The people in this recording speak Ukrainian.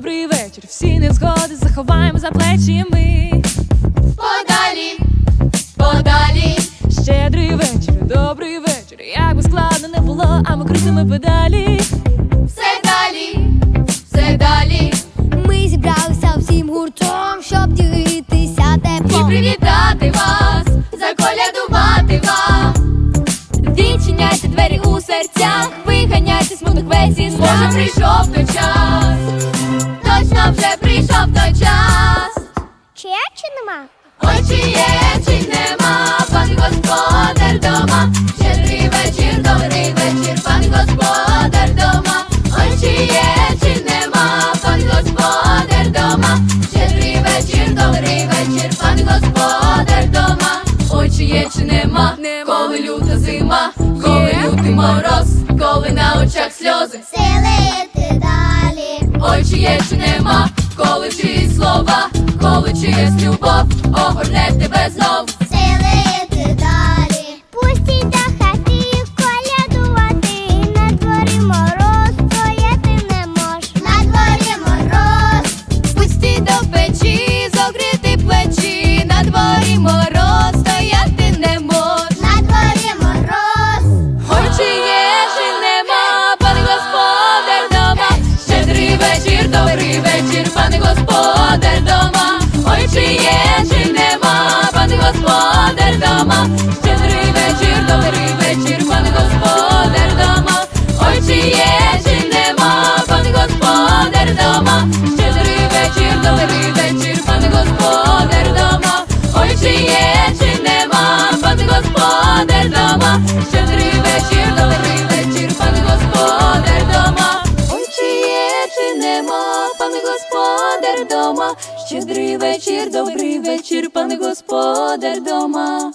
добрий вечір. Всі невзгоди заховаємо за плечі ми. Подалі, подалі, Щедрий вечір, добрий вечір. Як би складно не було, а ми крутимо педалі. все далі, все далі. Ми зібралися всім гуртом, щоб ділитися І привітати вас, заколядувати вам. Відчиняйте двері у серцях, виганяйте смуток Може, прийшов той час, точно вже прийшов той час. Чи є, чи нема? Ой, чи є, чи нема, пан господар дома, щедрий вечір, добрий вечір, пан господар дома. Ой, чи є, чи нема, пан господар дома, щедрий вечір, добрий вечір, пан господар дома. Ой, чи є, чи нема, коли люта зима, коли лютий мороз, очах сльози. Селити далі. Ой, чи є, чи нема, коли чиї слова, коли чиєсь любов, огорне тебе знов. Вечір, добрий вечір, пане господар дома. Ой, чи є, чи нема, пане господар дома, щедрий вечір, добрий вечір, пане господар дома. Ой, чи є, чи нема, пане господар дома, щедрий вечір, добрий вечір, пане господар дома. Ой, чи є, чи нема, пане господар дома, щедрий вечір, добрий вечір, пане господар дома.